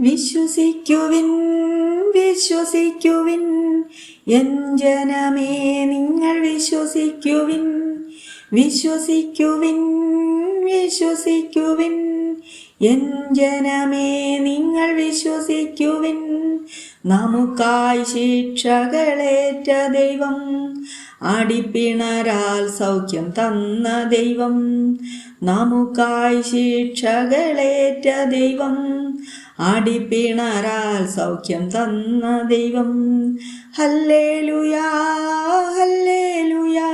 വിശ്വസിക്കുവിൻ വിശ്വസിക്കുവിൻ. N ജനമേ നിങ്ങൾ വിശ്വസിക്കുവിൻ. വിശ്വസിക്കുവിൻ വിശ്വസിക്കുവിൻ. N ജനമേ നിങ്ങൾ വിശ്വസിക്കുവിൻ. നമുക്കായി ശിക്ഷകളേറ്റ ദൈവം. അടിപ്പിണരാൽ സൗഖ്യം തന്ന ദൈവം. നമുക്കായി ശിക്ഷകളേറ്റ ദൈവം. അടിപ്പിണരാൽ സൗഖ്യം തന്ന ദൈവം. Hallelujah hallelujah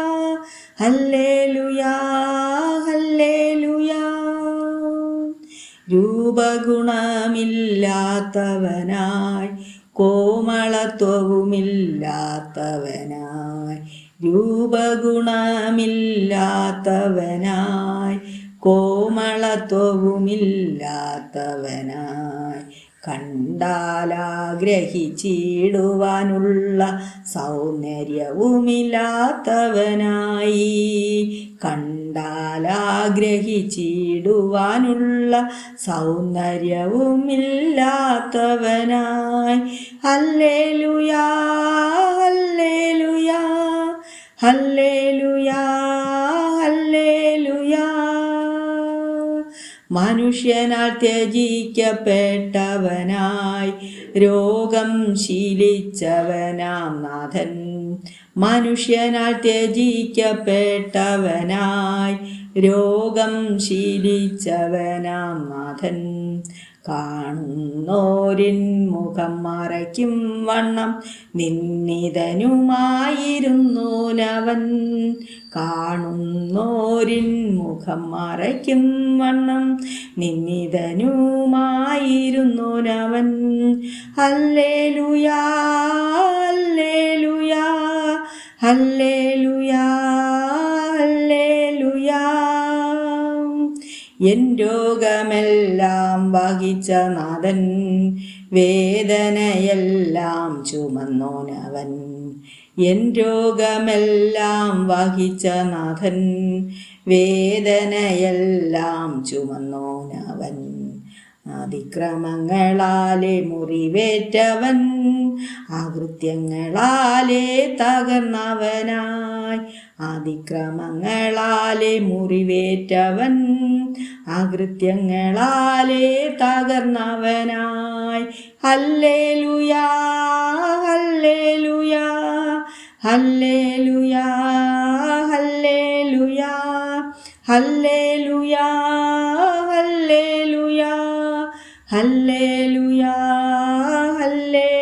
hallelujah hallelujah. രൂപഗുണമില്ലാത്തവനായി കോമളത്വവുമില്ലാത്തവനായി രൂപഗുണമില്ലാത്തവനായി കോമളത്വവുമില്ലാത്തവനായി കണ്ടാലാഗ്രഹിച്ചിടുവാനുള്ള സൗന്ദര്യവുമില്ലാത്തവനായി കണ്ടാലാഗ്രഹിച്ചിടുവാനുള്ള സൗന്ദര്യവുമില്ലാത്തവനായി. Alleluia alleluia hallelujah. മനുഷ്യനാൽ ത്യജിക്കപ്പെട്ടവനായി രോഗം ശീലിച്ചവനാം നാഥൻ. മനുഷ്യനാൽ ത്യജിക്കപ്പെട്ടവനായി രോഗം ശീലിച്ചവനാം നാഥൻ. കാണുന്നോരിൻ മുഖം മറയ്ക്കും വണ്ണം. നിന്നിതനുമായിരുന്നു നവൻ കാണുന്നോരിൻ മുഖം മറയ്ക്കും വണ്ണം. നിന്നിതനുമായിരുന്നു നവൻ അല്ലേലുയാ അല്ലേലുയാ ഹല്ലേലുയാ. എൻ രോഗമെല്ലാം വഹിച്ച നാഥൻ വേദനയെല്ലാം ചുമന്നോനവൻ. എൻ രോഗമെല്ലാം വഹിച്ച നാഥൻ വേദനയെല്ലാം ചുമന്നോനവൻ. അതിക്രമങ്ങളാലെ മുറിവേറ്റവൻ ആകൃത്യങ്ങളാലെ തകർന്നവനായി. അതിക്രമങ്ങളാലെ മുറിവേറ്റവൻ ആകൃത്യങ്ങളാലെ തകർന്നവനായി. ഹല്ലേലുയാ അല്ലേ ലുയാ ഹല്ലേലുയാ ഹല്ലേലുയാ. ഹല്ലേലുയാ ഹല്ലേ